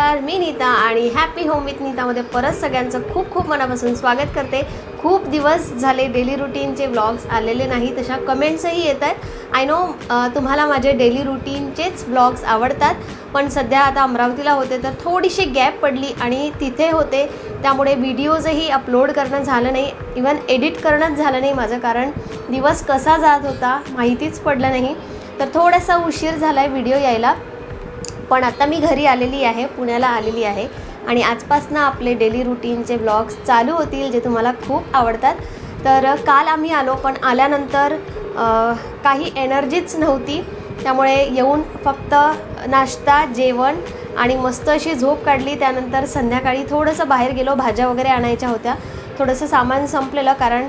नमस्कार मी नीता आणि happy home with नीतामध्ये परत सगळ्यांचं खूप खूप मनापासून स्वागत करते. खूप दिवस झाले डेली रुटीनचे व्लॉग्स आलेले नाही तशा कमेंट्सही येत आहेत. आय नो तुम्हाला माझे डेली रुटीनचेच व्लॉग्स आवडतात पण सध्या आता अमरावतीला होते तर थोडीशी गॅप पडली आणि तिथे होते. त्यामुळे व्हिडिओजही अपलोड करणं झालं नाही इवन एडिट करणंच झालं नाही माझं कारण दिवस कसा जात होता माहितीच पडलं नाही. तर थोडासा उशीर झाला आहे व्हिडिओ यायला. पण आता मी घरी आलेली आहे पुण्याला आलेली आहे. आणि आजपासनं आपले डेली रुटीनचे ब्लॉग्स चालू होतील जे तुम्हाला खूप आवडतात. तर काल आम्ही आलो पण आल्यानंतर काही एनर्जीच नव्हती. त्यामुळे येऊन फक्त नाश्ता जेवण आणि मस्त अशी झोप काढली. त्यानंतर संध्याकाळी थोडंसं बाहेर गेलो भाज्या वगैरे आणायच्या होत्या. थोडंसं सामान संपलेलं कारण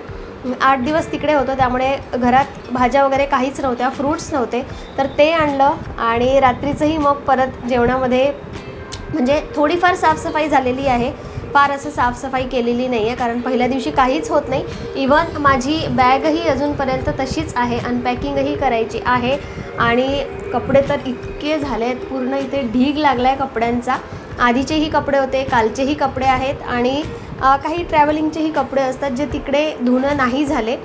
आठ दिवस तिकडे होतो त्यामुळे घरात भाज्या वगैरे काहीच नव्हत्या फ्रूट्स नव्हते. तर ते आणलं आणि रात्रीचंही मग परत जेवणामध्ये म्हणजे थोडीफार साफसफाई झालेली आहे. फार असं साफसफाई केलेली नाही आहे कारण पहिल्या दिवशी काहीच होत नाही. इवन माझी बॅगही अजूनपर्यंत तशीच आहे अनपॅकिंगही करायची आहे. आणि कपडे तर इतके झाले आहेत पूर्ण इथे ढीग लागला आहे कपड्यांचा. आधीचेही कपडे होते कालचेही कपडे आहेत. आणि काही ट्रॅव्हलिंगचेही कपडे असतात जे तिकडे धुणं नाही झाले.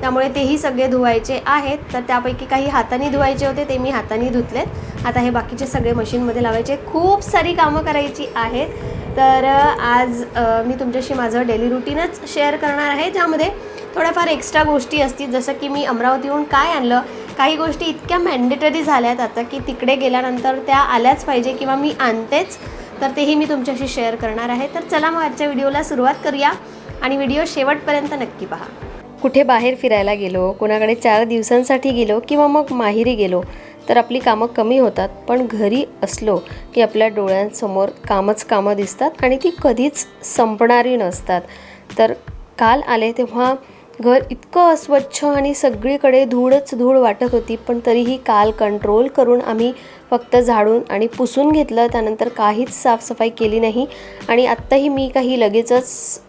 त्यामुळे तेही सगळे धुवायचे आहेत. तर त्यापैकी काही हाताने धुवायचे होते ते मी हाताने धुतलेत. आता हे बाकीचे सगळे मशीनमध्ये लावायचे. खूप सारी कामं करायची आहेत. तर आज मी तुमच्याशी माझं डेली रुटीनच शेअर करणार आहे ज्यामध्ये थोड्याफार एक्स्ट्रा गोष्टी असतील. जसं की मी अमरावतीहून काय आणलं? काही गोष्टी इतक्या मॅन्डेटरी झाल्यात आता की तिकडे गेल्यानंतर त्या आल्याच पाहिजे किंवा मी आणतेच. तर तेही मी तुमच्याशी शेअर करणार आहे. तर चला मग आजच्या व्हिडिओला सुरुवात करूया आणि व्हिडिओ शेवटपर्यंत नक्की पहा. कुठे बाहेर फिरायला गेलो कोणाकडे चार दिवसांसाठी गेलो किंवा मग माहेरी गेलो तर आपली कामं कमी होतात पण घरी असलो की आपल्या डोळ्यांसमोर कामच कामं दिसतात आणि ती कधीच संपणारी नसतात. तर काल आले तेव्हा घर इतकं अस्वच्छ आणि सगळीकडे धूळच धूळ वाटत होती पण तरीही काल कंट्रोल करून आम्ही फक्त झाडून आणि पुसून घेतलं. त्यानंतर काहीच साफसफाई केली नाही आणि आत्ताही मी काही लगेचच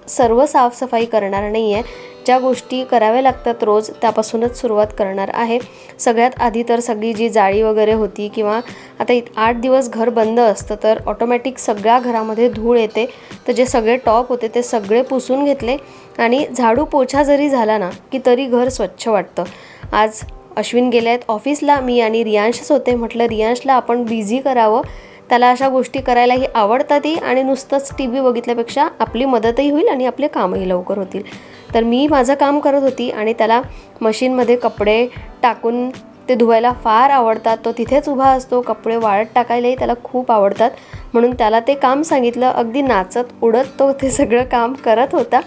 सर्व साफसफाई करणार नाही आहे ज्या गोष्टी कराव्या लागतात रोज त्यापासूनच सुरुवात करणार आहे. सगळ्यात आधी तर सगळी जी जाळी वगैरे होती किंवा आता आठ दिवस घर बंद असतं तर ऑटोमॅटिक सगळ्या घरामध्ये धूळ येते. तर जे सगळे टॉप होते ते सगळे पुसून घेतले आणि झाडू पोछा जरी झाला ना की तरी घर स्वच्छ वाटतं. आज अश्विन गेले आहेत ऑफिसला मी आणि रियांशच होते. म्हटलं रियांशला आपण बिझी करावं. त्याला अशा गोष्टी करायलाही आवडतातही आणि नुसतंच टी व्ही बघितल्यापेक्षा आपली मदतही होईल आणि आपले कामही लवकर होतील. तर मी माझं काम करत होती आणि त्याला मशीनमध्ये कपडे टाकून ते धुवायला फार आवडतात. तो तिथेच उभा असतो कपडे वाळत टाकायलाही त्याला खूप आवडतात. म्हणून त्याला ते काम सांगितलं. अगदी नाचत उडत तो ते सगळं काम करत होता.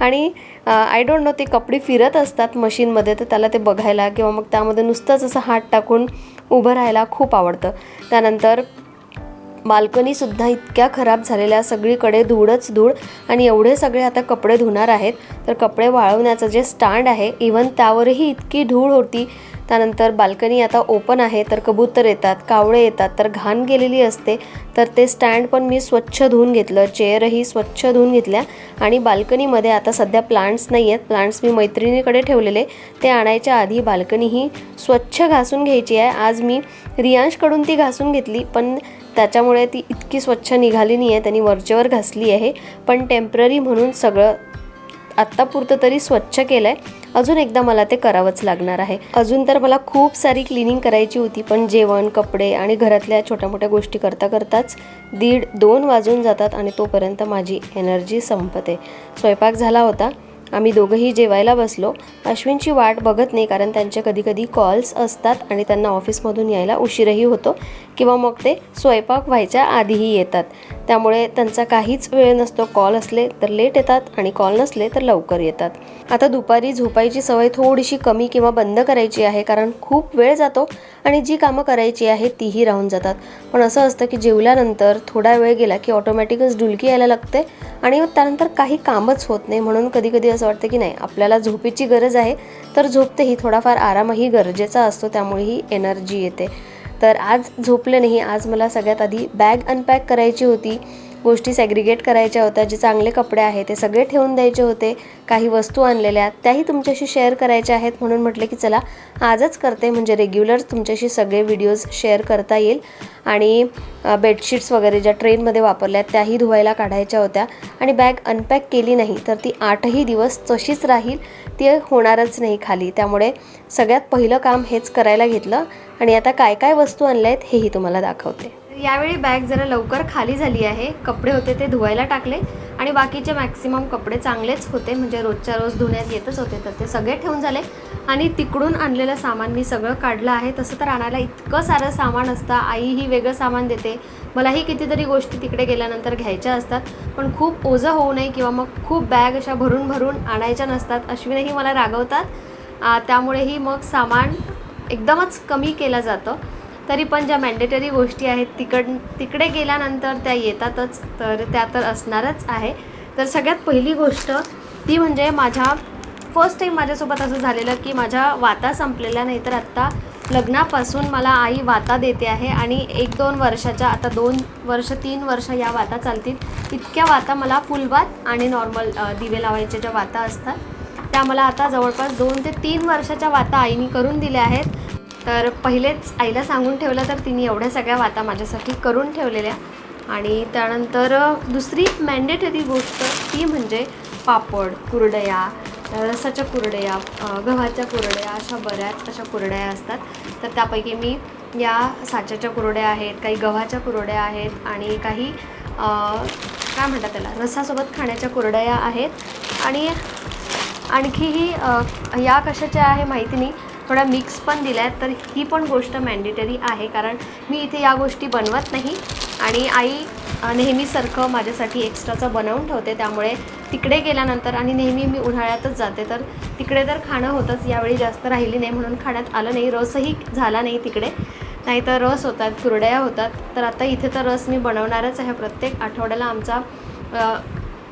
आणि आय डोंट नो ते कपडे फिरत असतात मशीनमध्ये तर त्याला ते बघायला किंवा मग त्यामध्ये नुसतंच असं हात टाकून उभं राहायला खूप आवडतं. त्यानंतर बाल्कनीसुद्धा इतक्या खराब झालेल्या सगळीकडे धूळच धूळ आणि एवढे सगळे आता कपडे धुणार आहेत. तर कपडे वाळवण्याचं जे स्टँड आहे इवन त्यावरही इतकी धूळ होती त्यानंतर बाल्कनी आता ओपन आहे तर कबूतर येतात कावळे येतात तर घाण गेलेली असते. तर ते स्टँड पण मी स्वच्छ धुवून घेतलं चेअरही स्वच्छ धुवून घेतल्या. आणि बाल्कनीमध्ये आता सध्या प्लांट्स नाही आहेत प्लांट्स मी मैत्रिणीकडे ठेवलेले. ते आणायच्या आधी बाल्कनी ही स्वच्छ घासून घ्यायची आहे. आज मी रियांशकडून ती घासून घेतली पण त्याच्यामुळे ती इतकी स्वच्छ निघाली नाही आहे त्यांनी वरचेवर घासली आहे. पण टेंपररी म्हणून सगळं आत्तापुरतं तरी स्वच्छ केलं आहे अजून एकदा मला ते करावंच लागणार आहे. अजून तर मला खूप सारी क्लिनिंग करायची होती पण जेवण कपडे आणि घरातल्या छोट्या मोठ्या गोष्टी करता करताच दीड दोन वाजून जातात आणि तोपर्यंत माझी एनर्जी संपते. स्वयंपाक झाला होता. आम्ही दोघंही जेवायला बसलो. अश्विनची वाट बघत नाही कारण त्यांचे कधी कधी कॉल्स असतात आणि त्यांना ऑफिसमधून यायला उशीरही होतो. किंवा मग ते स्वयंपाक व्हायच्या आधीही येतात. त्यामुळे त्यांचा काहीच वेळ नसतो कॉल असले तर लेट येतात आणि कॉल नसले तर लवकर येतात. आता दुपारी झोपायची सवय थोडीशी कमी किंवा बंद करायची आहे कारण खूप वेळ जातो आणि जी कामं करायची आहे तीही राहून जातात. पण असं असतं की जेवल्यानंतर थोडा वेळ गेला की ऑटोमॅटिकच डुलकी यायला लागते आणि त्यानंतर काही कामच होत नाही. म्हणून कधी कधी असं वाटतं की नाही आपल्याला झोपेची गरज आहे तर झोपतेही. थोडाफार आरामही गरजेचा असतो त्यामुळेही एनर्जी येते. तर आज झोपले नाही. आज मला सगळ्यात आधी बॅग अनपॅक करायची होती. गोष्टी सॅग्रिगेट करायच्या होत्या. जे चांगले कपडे आहेत ते सगळे ठेवून द्यायचे होते. काही वस्तू आणलेल्या त्याही तुमच्याशी शेअर करायच्या आहेत. म्हणून म्हटलं की चला आजच करते. म्हणजे रेग्युलर तुमच्याशी सगळे व्हिडिओज शेअर करता येईल. आणि बेडशीट्स वगैरे ज्या ट्रेनमध्ये वापरल्या त्याही धुवायला काढायच्या होत्या. आणि बॅग अनपॅक केली नाही तर ती आठही दिवस तशीच राहील. ते होणारच नाही खाली. त्यामुळे सगळ्यात पहिलं काम हेच करायला घेतलं आणि आता काय काय वस्तू आणल्या आहेत हेही तुम्हाला दाखवते. यावेळी बॅग जरा लवकर खाली झाली आहे. कपडे होते ते धुवायला टाकले आणि बाकीचे मॅक्सिमम कपडे चांगलेच होते. म्हणजे रोजच्या रोज धुण्यात येतच होते तर ते सगळे ठेवून झाले. आणि तिकडून आणलेलं सामान मी सगळं काढलं आहे. तसं तर आणायला इतकं सारं सामान असतं. आई ही वेगळं सामान देते. मलाही कितीतरी गोष्टी तिकडे गेल्यानंतर घ्यायच्या असतात. पण खूप ओझं होऊ नये किंवा मग खूप बॅग अशा भरून भरून आणायच्या नसतात. अश्विनही मला रागवतात. त्यामुळेही मग सामान एकदमच कमी केलं जातं. तरी पण ज्या मॅन्डेटरी गोष्टी आहेत तिकड तिकडे गेल्यानंतर त्या येतातच. तर त्या तर असणारच आहे. तर सगळ्यात पहिली गोष्ट ती म्हणजे माझ्या फर्स्ट टाईम माझ्यासोबत असं झालेलं की माझ्या वाता संपलेल्या नाही तर आत्ता लग्नापासून मला आई वाता देते आहे आणि एक दोन वर्षाच्या आता दोन वर्ष तीन वर्ष या वाता चालतील. इतक्या वाता मला फुलवात आणि नॉर्मल दिवे लावायच्या ज्या वाता असतात त्या मला आता जवळपास दोन ते तीन वर्षाच्या वाता आईनी करून दिल्या आहेत. तर पहिलेच आईला सांगून ठेवलं तर तिने एवढ्या सगळ्या वाता माझ्यासाठी करून ठेवलेल्या. आणि त्यानंतर दुसरी मॅन्डेटरी गोष्ट ती म्हणजे पापड कुरडया रसाच्या कुरडया गव्हाच्या कुरडया अशा बऱ्याच अशा कुरडया असतात. तर त्यापैकी मी या साच्याच्या कुरड्या आहेत काही गव्हाच्या कुरड्या आहेत आणि काही काय म्हणतात त्याला रसासोबत खाण्याच्या कुरडया आहेत. आणि आणखीही या कशाच्या आहे माहिती नाही. थोड्या मिक्स पण दिल्या आहेत तर ही पण गोष्ट मॅन्डेटरी आहे. कारण मी इथे या गोष्टी बनवत नाही. आणि आई नेहमीसारखं माझ्यासाठी एक्स्ट्राचं बनवून ठेवते. त्यामुळे तिकडे गेल्यानंतर आणि नेहमी मी उन्हाळ्यातच जाते तर तिकडे तर खाणं होतंच यावेळी जास्त राहिली नाही म्हणून खाण्यात आलं नाही रसही झाला नाही तिकडे. नाहीतर रस होतात कुरड्या होतात तर आता इथे तर रस मी बनवणारच आहे प्रत्येक आठवड्याला आमचा.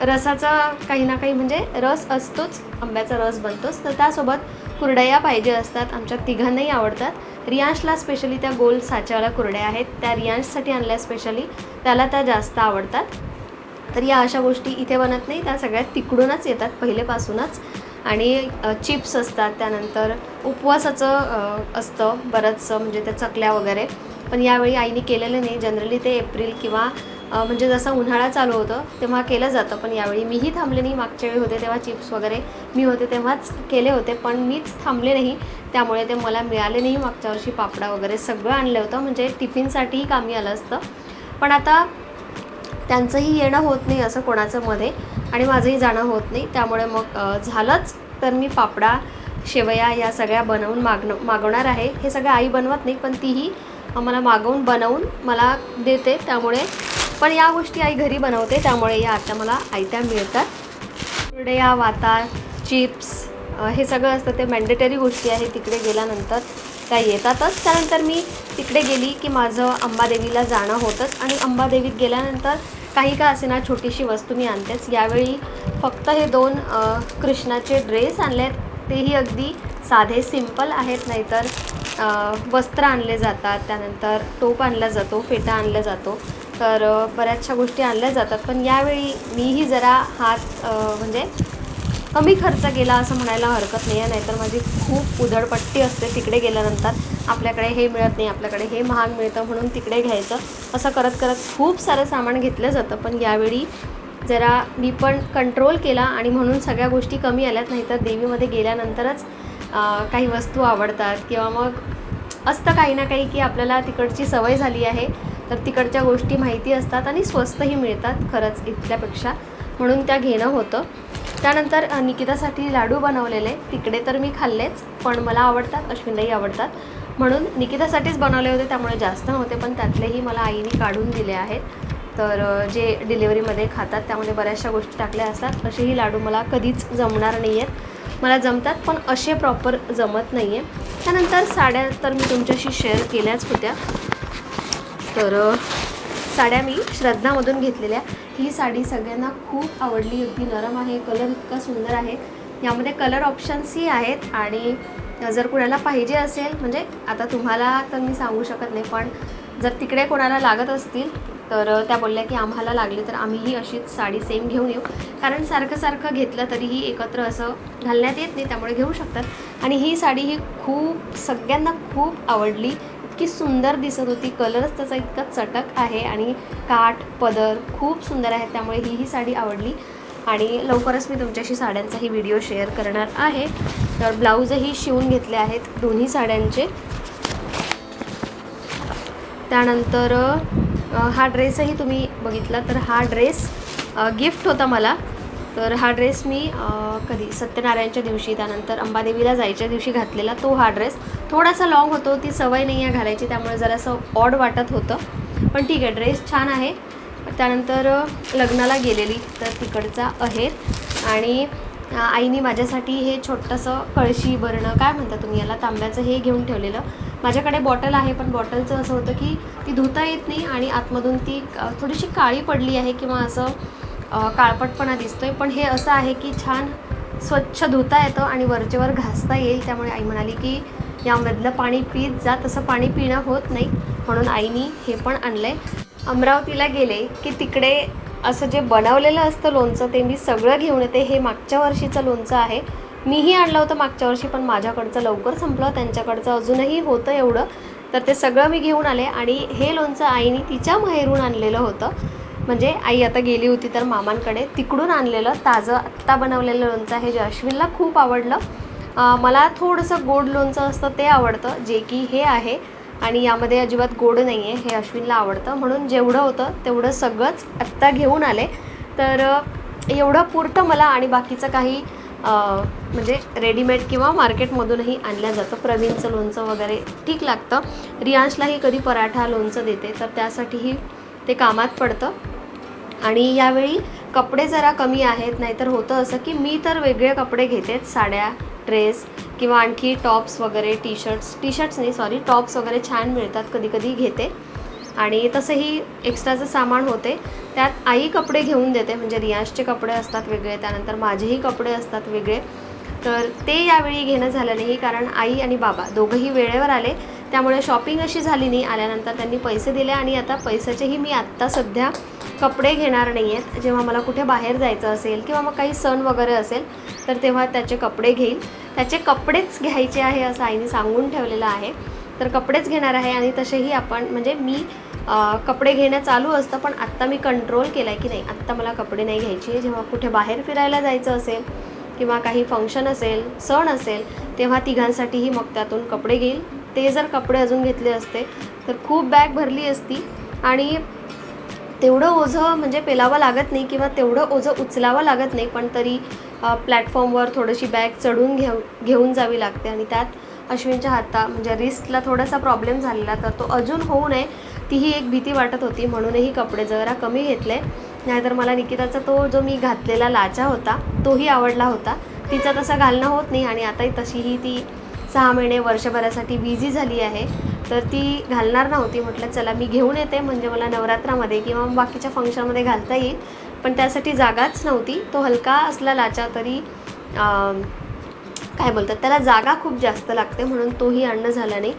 रसाचा काही ना काही म्हणजे रस असतोच आंब्याचा रस बनतोच तर त्यासोबत कुरड्या पाहिजे असतात आमच्या तिघांनाही आवडतात. रियांशला स्पेशली त्या गोल साच्यावाल्या कुरड्या आहेत त्या रियांशसाठी आणल्या स्पेशली त्याला त्या जास्त आवडतात. तर या अशा गोष्टी इथे बनत नाही. त्या सगळ्यात तिकडूनच येतात पहिलेपासूनच. आणि चिप्स असतात त्यानंतर उपवासाचं असतं बरंचसं म्हणजे त्या चकल्या वगैरे. पण यावेळी आईने केलेलं नाही. जनरली ते एप्रिल किंवा म्हणजे जसं उन्हाळा चालू होतं तेव्हा केलं जातं. पण यावेळी मीही थांबले नाही. मागच्या वेळी होते तेव्हा चिप्स वगैरे मी होते तेव्हाच केले होते. पण मीच थांबले नाही. त्यामुळे ते मला मिळाले नाही. मागच्या वर्षी पापडा वगैरे सगळं आणलं होतं. म्हणजे टिफिनसाठीही कामी आलं असतं. पण आता त्यांचंही येणं होत नाही असं कोणाचं मध्ये आणि माझंही जाणं होत नाही. त्यामुळे मग झालंच. तर मी पापडा शेवया या सगळ्या बनवून मागणं मागवणार आहे. हे सगळं आई बनवत नाही पण तीही मला मागवून बनवून मला देते. त्यामुळे पण या गोष्टी आई घरी बनवते. त्यामुळे या आता मला आयत्या मिळतात. या वाता चिप्स हे सगळं असतं. ते मॅन्डेटरी गोष्टी आहे तिकडे गेल्यानंतर त्या येतातच. त्यानंतर मी तिकडे गेली की माझं अंबादेवीला जाणं होतंच. आणि अंबादेवीत गेल्यानंतर काही का असे ना छोटीशी वस्तू मी आणतेच. यावेळी फक्त हे दोन कृष्णाचे ड्रेस आणले आहेत. तेही अगदी साधे सिंपल आहेत. नाहीतर वस्त्र आणले जातात. त्यानंतर टोप आणला जातो फेटा आणला जातो. तर बऱ्याचशा गोष्टी आणल्या जातात. पण यावेळी मीही जरा हात म्हणजे कमी खर्च केला असं म्हणायला हरकत नाही आहे नाहीतर माझी खूप उधळपट्टी असते तिकडे गेल्यानंतर. आपल्याकडे हे मिळत नाही आपल्याकडे हे महाग मिळतं म्हणून तिकडे घ्यायचं. असं करत करत खूप सारं सामान घेतलं जातं पण यावेळी जरा मी पण कंट्रोल केला आणि म्हणून सगळ्या गोष्टी कमी आल्यात नाहीतर देवीमध्ये गेल्यानंतरच काही वस्तू आवडतात किंवा मग असतं काही ना काही की आपल्याला तिकडची सवय झाली आहे तर तिकडच्या गोष्टी माहिती असतात आणि स्वस्तही मिळतात खरंच इथल्यापेक्षा. म्हणून त्या घेणं होतं. त्यानंतर निकितासाठी लाडू बनवलेले. तिकडे तर मी खाल्लेच पण मला आवडतात अश्विनलाही आवडतात. म्हणून निकितासाठीच बनवले होते त्यामुळे जास्त नव्हते पण त्यातलेही मला आईने काढून दिले आहेत. तर जे डिलिव्हरीमध्ये खातात त्यामध्ये बऱ्याचशा गोष्टी टाकल्या असतात. असेही लाडू मला कधीच जमणार नाही आहेत मला जमतात पण असे प्रॉपर जमत नाही आहे त्यानंतर साड्या तर मी तुमच्याशी शेअर केल्याच होत्या. तर साड्या मी श्रद्धामधून घेतलेल्या. ही साडी सगळ्यांना खूप आवडली. अगदी नरम आहे कलर इतका सुंदर आहे. यामध्ये कलर ऑप्शन्सही आहेत आणि जर कुणाला पाहिजे असेल म्हणजे आता तुम्हाला तर मी सांगू शकत नाही पण जर तिकडे कोणाला लागत असतील तर त्या बोलल्या की आम्हाला लागली तर आम्हीही अशीच साडी सेम घेऊन येऊ. कारण सारखं सारखं घेतलं तरीही एकत्र असं घालण्यात येत नाही त्यामुळे घेऊ शकतात. आणि ही साडी ही खूप सगळ्यांना खूप आवडली. इतकी सुंदर दिसत होती कलरच त्याचा इतका चटक आहे आणि काठ पदर खूप सुंदर आहे त्यामुळे ही ही साडी आवडली. आणि लवकरच मी तुमच्याशी साड्यांचाही व्हिडिओ शेअर करणार आहे. तर ब्लाऊजही शिवून घेतले आहेत दोन्ही साड्यांचे. त्यानंतर हा ड्रेसही तुम्ही बघितला तर हा ड्रेस गिफ्ट होता मला. तर हा ड्रेस मी कधी सत्यनारायणच्या दिवशी त्यानंतर अंबादेवीला जायच्या दिवशी घातलेला तो हा ड्रेस. थोडासा लॉंग होतो ती सवय नाही आहे घालायची त्यामुळे जरासं ऑड वाटत होतं. पण ठीक आहे ड्रेस छान आहे. त्यानंतर लग्नाला गेलेली तर तिकडचा अहेर आणि आईने माझ्यासाठी हे छोटंसं कळशी भरणं काय म्हणता तुम्ही याला तांब्याचं हे घेऊन ठेवलेलं. माझ्याकडे बॉटल आहे पण बॉटलचं असं होतं की ती धुता येत नाही आणि आतमधून ती थोडीशी काळी पडली आहे किंवा असं काळपटपणा काळपटपणा दिसतोय. पण हे असं आहे की छान स्वच्छ धुता येतं आणि वरचेवर घासता येईल. त्यामुळे आई म्हणाली की यामधलं पाणी पीत जा. तसं पाणी पिणं होत नाही. म्हणून आईनी हे पण आणलं आहे अमरावतीला गेले की तिकडे असं जे बनवलेलं असतं लोणचं ते मी सगळं घेऊन येते. हे मागच्या वर्षीचं लोणचं आहे. मीही आणलं होतं मागच्या वर्षी पण माझ्याकडचं लवकर संपलं. त्यांच्याकडचं अजूनही होतं एवढं. तर ते सगळं मी घेऊन आले आणि हे लोणचं आईने तिच्या माहेरून आणलेलं होतं. म्हणजे आई आता गेली होती तर मामांकडे. तिकडून आणलेलं ताजं आत्ता बनवलेलं लोणचं आहे जे अश्विनला खूप आवडलं. मला थोडंसं गोड लोणचं असतं ते आवडतं जे की हे आहे. आणि यामध्ये अजिबात गोड नाही आहे हे अश्विनला आवडतं. म्हणून जेवढं होतं तेवढं सगळंच आत्ता घेऊन आले. तर एवढं पुरतं मला आणि बाकीचं काही म्हणजे रेडीमेड किंवा मार्केटमधूनही आणलं जातं. प्रवीणचं लोणचं वगैरे ठीक लागतं. रियांशलाही कधी पराठा लोणचं देते. तर त्यासाठीही ते कामात पडतं. आणि यावेळी कपडे जरा कमी आहेत नाहीतर होतं असं की मी तर वेगळे कपडे घेतेच साड्या ड्रेस किंवा आणखी टॉप्स वगैरे टी शर्ट्स टी शर्ट्स नाही सॉरी टॉप्स वगैरे छान मिळतात कधी कधी घेते. आणि तसंही एक्स्ट्राचं सामान होते त्यात आई कपडे घेऊन देते म्हणजे रियाजचे कपडे असतात वेगळे त्यानंतर माझेही कपडे असतात वेगळे. तर ते यावेळी घेणं झालं नाही कारण आई आणि बाबा दोघंही वेळेवर आले. त्यामुळे शॉपिंग अशी झाली नाही आल्यानंतर त्यांनी पैसे दिले आणि आता पैशाचेही मी आत्ता सध्या कपडे घेणार नाही आहेत जेव्हा मला कुठे बाहेर जायचं असेल किंवा मग काही सण वगैरे असेल तर तेव्हा त्याचे कपडे घेईल त्याचे कपडेच घ्यायचे आहे असं आईने सांगून ठेवलेलं आहे. तर कपडेच घेणार आहे आणि तसेही आपण म्हणजे मी आ, कपडे घेणं चालू असतं पण आत्ता मी कंट्रोल केला आहे की नाही. आत्ता मला कपडे नाही घ्यायचे जेव्हा कुठे बाहेर फिरायला जायचं असेल किंवा काही फंक्शन असेल सण असेल तेव्हा तिघांसाठीही मग त्यातून कपडे घेईल. ते जर कपडे अजून घेतले असते तर खूप बॅग भरली असती. आणि तेवढं ओझं म्हणजे पेलावं लागत नाही किंवा तेवढं ओझं उचलावं लागत नाही पण तरी प्लॅटफॉर्मवर थोडीशी बॅग चढून घेऊ घेऊन जावी लागते. आणि त्यात अश्विनच्या हाता म्हणजे रिस्कला थोडासा प्रॉब्लेम झालेला तर तो अजून होऊ नये तीही एक भीती वाटत होती. म्हणूनही कपडे जरा कमी घेतले. नाहीतर मला निकिताचा तो जो मी घातलेला लाचा होता तोही आवडला होता. तिचा तसा घालणं होत नाही आणि आताही तशीही ती सहा महिने वर्षभरासाठी बिझी झाली आहे तर ती घालणार नव्हती. म्हटलं चला मी घेऊन येते. म्हणजे मला नवरात्रामध्ये किंवा बाकीच्या फंक्शनमध्ये घालता येईल. पण त्यासाठी जागाच नव्हती. तो हलका असला लाचा तरी काय बोलतात त्याला जागा खूप जास्त लागते म्हणून तोही आणणं झालं नाही.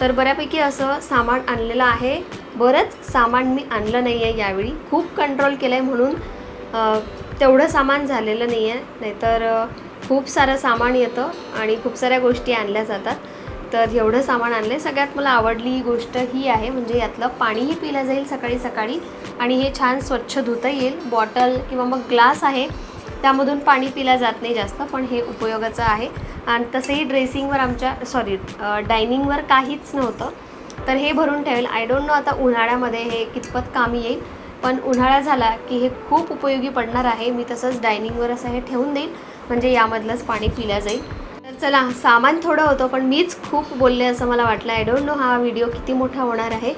तर बऱ्यापैकी असं सामान आणलेलं आहे. बरंच सामान मी आणलं नाही आहे यावेळी. खूप कंट्रोल केलं आहे म्हणून तेवढं सामान झालेलं नाही आहे नाहीतर खूप सारं सामान येतं आणि खूप साऱ्या गोष्टी आणल्या जातात. तर एवढं सामान आणलं आहे सगळ्यात मला आवडली ही गोष्ट ही आहे म्हणजे यातलं पाणीही पिलं जाईल सकाळी सकाळी आणि हे छान स्वच्छ धुता येईल. बॉटल किंवा मग ग्लास आहे त्यामधून पाणी पिलं जात नाही जास्त पण हे उपयोगाचं आहे. आणि तसंही ड्रेसिंगवर आमच्या सॉरी डायनिंगवर काहीच नव्हतं. तर हे भरून ठेवेल. आय डोंट नो आता उन्हाळ्यामध्ये हे कितपत कामी येईल पण उन्हाळा झाला की हे खूप उपयोगी पडणार आहे. मी तसंच डायनिंगवर असं हे ठेवून देईल. म्हणजे यामधलंच पाणी पिलं जाईल. तर चला सामान थोडं होतं पण मीच खूप बोलले असं मला वाटलं. आय डोंट नो हा व्हिडिओ किती मोठा होणार आहे.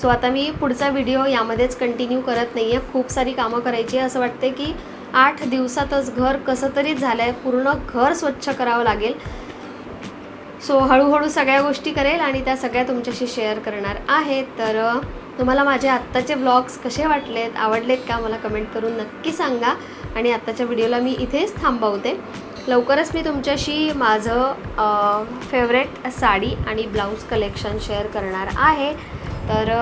सो आता मी पुढचा व्हिडिओ यामध्येच कंटिन्यू करत नाही आहे खूप सारी कामं करायची असं वाटते की आठ दिवसातच घर कसं तरी झालं आहे पूर्ण घर स्वच्छ करावं लागेल. सो हळूहळू सगळ्या गोष्टी करेल आणि त्या सगळ्या तुमच्याशी शेअर करणार आहे. तर तुम्हाला माझे आत्ताचे व्लॉग्स कसे वाटलेत? आवडलेत का? मला कमेंट करून नक्की सांगा. आणि आत्ताच्या व्हिडिओला मी इथेच थांबवते. लवकरच मी तुमच्याशी माझं फेवरेट साडी आणि ब्लाऊज कलेक्शन शेअर करणार आहे. तर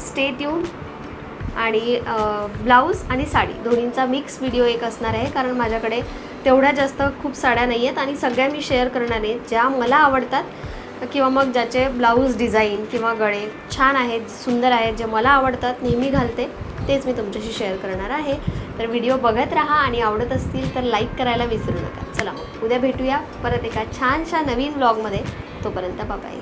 स्टे ट्यून आणि ब्लाऊज आणि साडी दोन्हींचा मिक्स व्हिडिओ एक असणार आहे. कारण माझ्याकडे तेवढ्या जास्त खूप साड्या नाही आहेत आणि सगळ्या मी शेअर करणार आहे. ज्या मला आवडतात किंवा मग ज्याचे ब्लाऊज डिझाईन किंवा गळे छान आहेत सुंदर आहेत जे मला आवडतात नेहमी घालते तेच मी तुमच्याशी शेअर करणार आहे. तर व्हिडिओ बघत राहा आणि आवडत असतील तर लाईक करायला विसरू नका. चला मग उद्या भेटूया परत एका छानशा नवीन व्लॉगमध्ये तोपर्यंत बाबाई